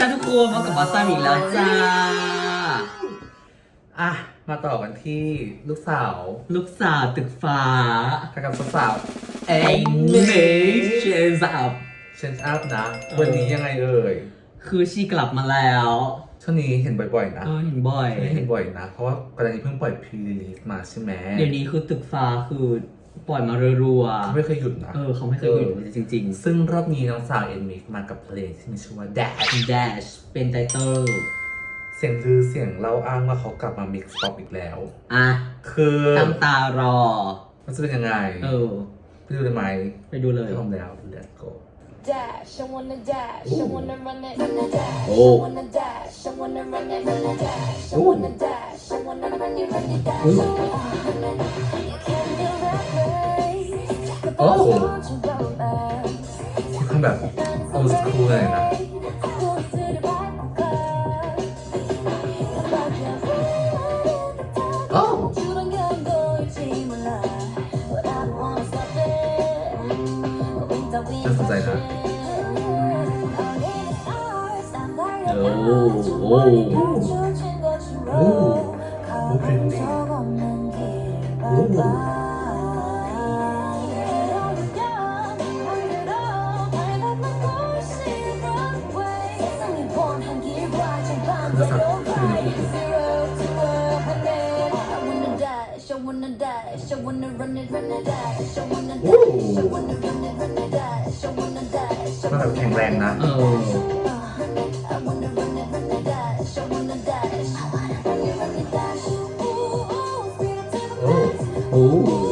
จ้าทุกคนมากับบอสซัมอีกแล้วจ้า อะ มาต่อกันที่ลูกสาว ลูกสาวตึกฟ้ากับสาวๆเอ็งเมชสาวเชนอัพนะเออวันนี้ยังไงเอ่ย คือชีกลับมาแล้วช่วงนี้เห็นบ่อยๆนะเออเห็นบ่อยช่วงนี้เห็นบ่อยนะ เพราะว่าก่อนหน้านี้เพิ่งปล่อยพรีลิสมาใช่ไหม เดี๋ยวนี้คือตึกฟ้าคือ ปล่อยมารัวเขาไม่เคยหยุดนะ ๆเออ เขาไม่เคยหยุดเลยจริง ซึ่งรอบนี้น้องสาวเอ็นมิกมากับเพลงที่มีชื่อว่า Dash ๆ Dash เป็นไตเติลเสียงลือเสียงเล่าอ้างว่าเขากลับมามิกซ์ป๊อปอีกแล้ว อะคือตั้งตารอ มันจะเป็นยังไงเออ ไปดูได้ไหมไปดูเลย พร้อมแล้ว Let's go dash, I wanna dash, I wanna run it, run it, dash, Oh. I wanna dash, I wanna run it, run it, dash, I Ooh. wanna dash, I wanna run it, run it, dash. Ooh. You can't do that, babe. But Oh. I want you, romance. มีความแบบ old school เลยนะ I want to the Bible class. About your friend. Oh. You don't get go, you see my life. But I don't wanna stop it. Going down with น่าสนใจนะโอ้โห wanna run it, run it, dash. I wanna dash, I wanna run it, run it, dash. I wanna dash, I มันแบบแข็งแรงนะ เออ I wanna run it, run it, dash. I wanna dash. I wanna run it, run it, dash. Ooh, ooh, speed up to the โอ้ max.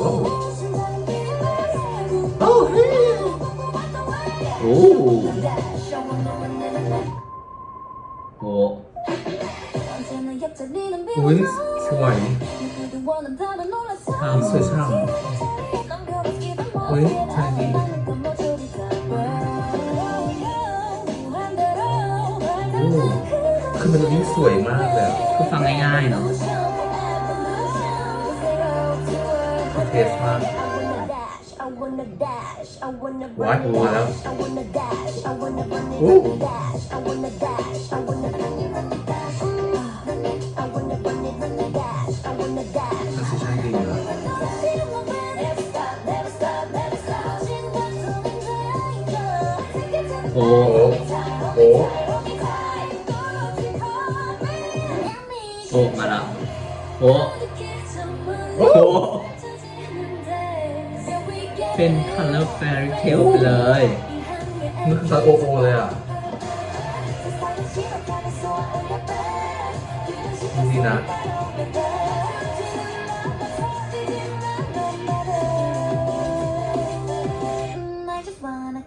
ยสวยน้ำสวยฉ่ำเฮ้ยชายดีคือมันวิ่งสวยมากแบบคือฟังง่ายๆเนาะเทสมากวัดหัวแล้วโอ้ โอ้โอ้โอ้มาละโอ้โอ้โอ้เป็น color fairy tale ไปเลยมันคือซาโอโอเลยอะดีนะ I just wanna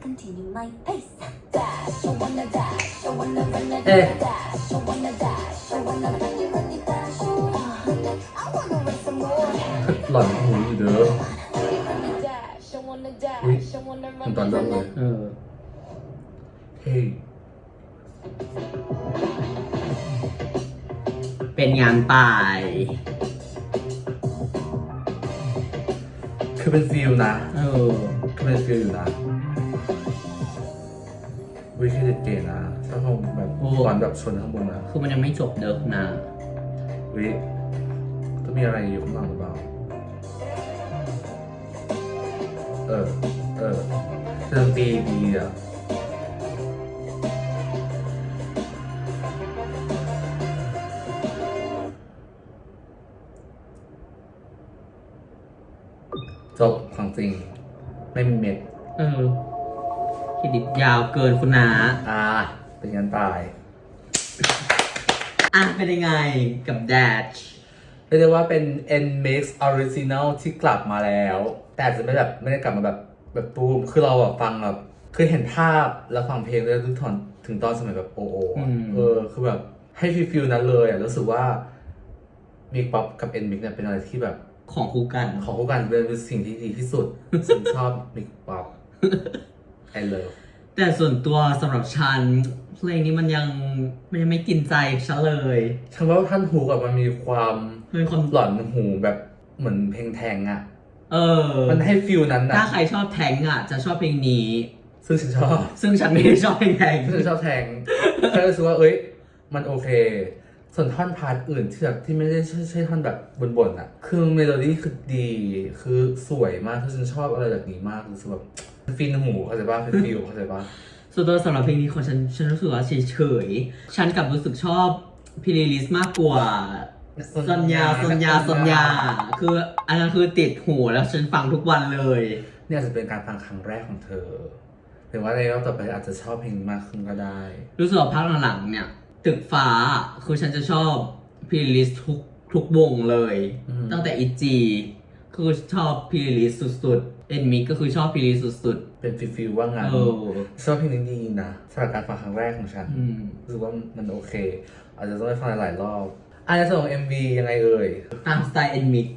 continue my pace. Dash, I wanna dash, I wanna run it, Eh. dash, I wanna dash, I wanna run it, run it, dash. I wanna run some more. หล่อนหูอยู่เด้อ Dash, I wanna dash, Ui, I wanna มัน run ตอน it, เริ่ม run เลย it. เออเฮ้ยเป็นงานป่าย คือเป็นฟิลนะ เออคือเป็นฟิลอยู่นะ วิธีเด็ดเก๋นะถ้าเขาแบบโอ้หวานแบบชนข้างบนนะคือมันยังไม่จบเดิกนะ วิต้องมีอะไรอยู่ข้างหลังหรือเปล่า เออ เออเครื่องตีดีอะจบของจริง ไม่มีเม็ด เออ เครดิตยาวเกินคุณนาอ่า เป็นงานตาย อะเป็นยังไงกับ Dash เรียกได้ว่าเป็น N Mix Original ที่กลับมาแล้ว แต่อาจจะไม่แบบไม่ได้กลับมาแบบแบบตูมคือเราแบบฟังแบบคือเห็นภาพแล้วฟังเพลงแล้วถึงตอนถึงตอนสมัยแบบโอโออะอืมเออ คือแบบให้ฟีลฟิลนั้นเลยอะรู้สึกว่ามีป๊อปกับ N Mix เนี่ยเป็นอะไรที่แบบของคู่กัน ของคู่กันเป็นสิ่งที่ดีที่สุดฉันชอบมิกป๊อป I love แต่ส่วนตัวสำหรับฉันเพลงนี้มันยังมันยังไม่กินใจฉันเลยฉันว่าท่านฮูกอะมันมีความมันมีความหลอนหูแบบเหมือนเพลงแทงอะเออ มันให้ฟิลนั้นนะถ้าใครชอบแทงอะจะชอบเพลงนี้ ซึ่งฉันชอบ ซึ่งฉันไม่ได้ชอบเพลงแพงซึ่งฉันชอบแทงฉันรู้สึกว่าเอ้ย มันโอเค ส่วนท่อนพาร์ทอื่นที่แบบที่ไม่ได้ใช่ใช่ท่อนแบบบนๆอะคือเมโลดี้คือดีคือสวยมากคือฉันชอบอะไรแบบนี้มากรู้สึกแบบ ฟินหูเข้าใจป่ะเป็นฟิลเข้าใจป่ะส่วนตัวสำหรับเพลงนี้ของฉันฉันรู้สึกว่าเฉยๆฉันกลับรู้สึกชอบพิลิลิสมากกว่าสัญญาสัญญาสัญญา คืออันนั้นคือติดหูแล้วฉันฟังทุกวันเลย เนี่ยอาจจะเป็นการฟังครั้งแรกของเธอถึงว่าในรอบต่อไปอาจจะชอบเพลงมากขึ้นก็ได้ รู้สึกว่าพักหลังๆเนี่ย ตึกฟ้าคือฉันจะชอบพิลิลิสทุกทุกวงเลย อืม ตั้งแต่อีจีคือชอบพิลิลิสสุดๆ เอ็นมิกก็คือชอบพิลิลิสสุด เป็นฟิลฟิลว่าๆงั้นเออ ชอบเพลงนี้ดีนะสำหรับการฟังครั้งแรกของฉันอืม รู้สึกว่ามันโอเค อาจจะต้องไปฟังหลายๆรอบอันในส่วนของ MV ยังไงเอ่ยตามสไตล์เอ็นมิก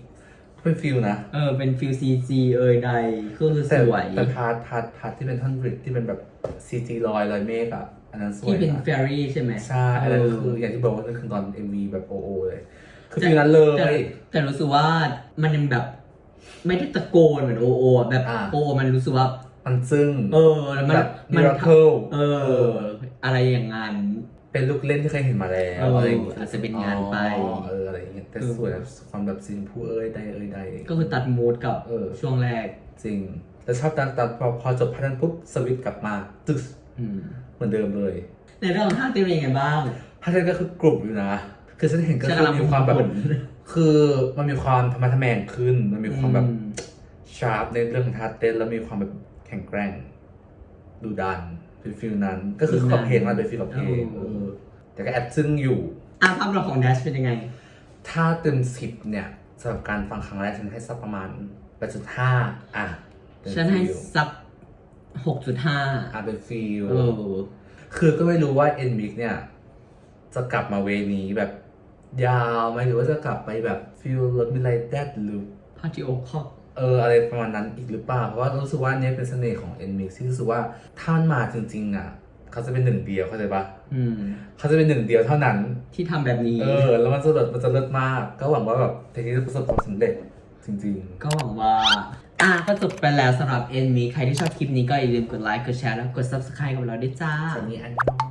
เป็นฟิลนะ เออ เป็นฟิลซีจีเอยใดคือสแต่วย แต่พาร์ทพาร์ทพาร์ทที่เป็นท่อนบริดที่เป็นแบบ CG ลอยลอยเมฆอะ อันนั้นสวยที่เป็นนะเฟรรี่ใช่ไหมใช่อันนั้นเคืออย่างที่บอกว่านั่นคือตอน MV แบบโอโอเลย คือฟิลนั้นเลแต่ย แต่รู้สึกว่ามันยังแบบ ไม่ได้ตะโกนเหมือนโอโอแบบอ่า โอโอมันรู้สึกว่า มันซึ่ง เออมันแบบมั miracle เออ อะไรอย่างนั้น เป็นลูกเล่นที่เคยเห็นมาแล้วเอออะไรอย่างเงี้ยอาจจะเป็นงานไป อ๋อเอออะไรอย่างเงี้ยแต่เออสวยนะความแบบซีนผู้เอ้ยใดเอ้ยใด ก็คือตัดมูดกับเออ ช่วงแรก จริงแล้วชอบตอนตอนพอพอจบพาร์ทนั้นปุ๊บสวิตช์กลับมาตึ๊กอืมเหมือนเดิมเลยในเรื่องของท่าเต้นเป็นยังไงบ้าง พาร์ทนั้นก็คือกรุบอยู่นะ คือฉันเห็นก็ฉันคืกำลัองมีความแบบบ่น คือมันมีความธรรมะทแมงขึ้น มันมีความแบบอืมชาร์ปในเรื่องของท่าเต้น แล้วมีความแบบแข็งแกร่ง ดูดันเป็นฟิลนั้น ก็คือเข้ากับเพลงมันเป็นฟิลกับเพลงเอเอออแต่ก็แอบซึ้งอยู่อะภาพรวมของ Dash เป็นยังไง ถ้าเต็มสิบเนี่ยสำหรับการฟังครั้งแรกฉันให้สักประมาณ8.5อะเป็นฉันให้ฟิลสักหกจุดห้าอะเป็นฟิลเออคือก็ไม่รู้ว่า n m i x เนี่ย จะกลับมาเวนี้แบบ ยาวไหมหรือว่าจะกลับไปแบบฟิลรถมิไลแดดหรือพาจิโอคอกเอออะไรประมาณนั้นอีกหรือเปล่า เพราะว่ารู้สึกว่าอันเนี้ยเป็นเสน่ห์ของ n m i x ที่รู้สึกว่าถ้ามันมาจริงๆอะเขาจะเป็นหนึ่งเดียวเข้าใจปะอืมเขาจะเป็นหนึ่งเดียวเท่านั้น ที่ทำแบบนี้ เออ แล้วมันจะเลิศมันจะเลิศมาก ก็หวังว่าแบบเพลงนี้จะประสบความสำเร็จจริงก็หวังว่า อะก็จบไปแล้วสำหรับเอ็นมีใครที่ชอบคลิปนี้ก็อย่าลืมกดไลค์ กดแชร์ แล้วกด subscribe กับเราด้วยจ้าๆสวัสดีอันยอง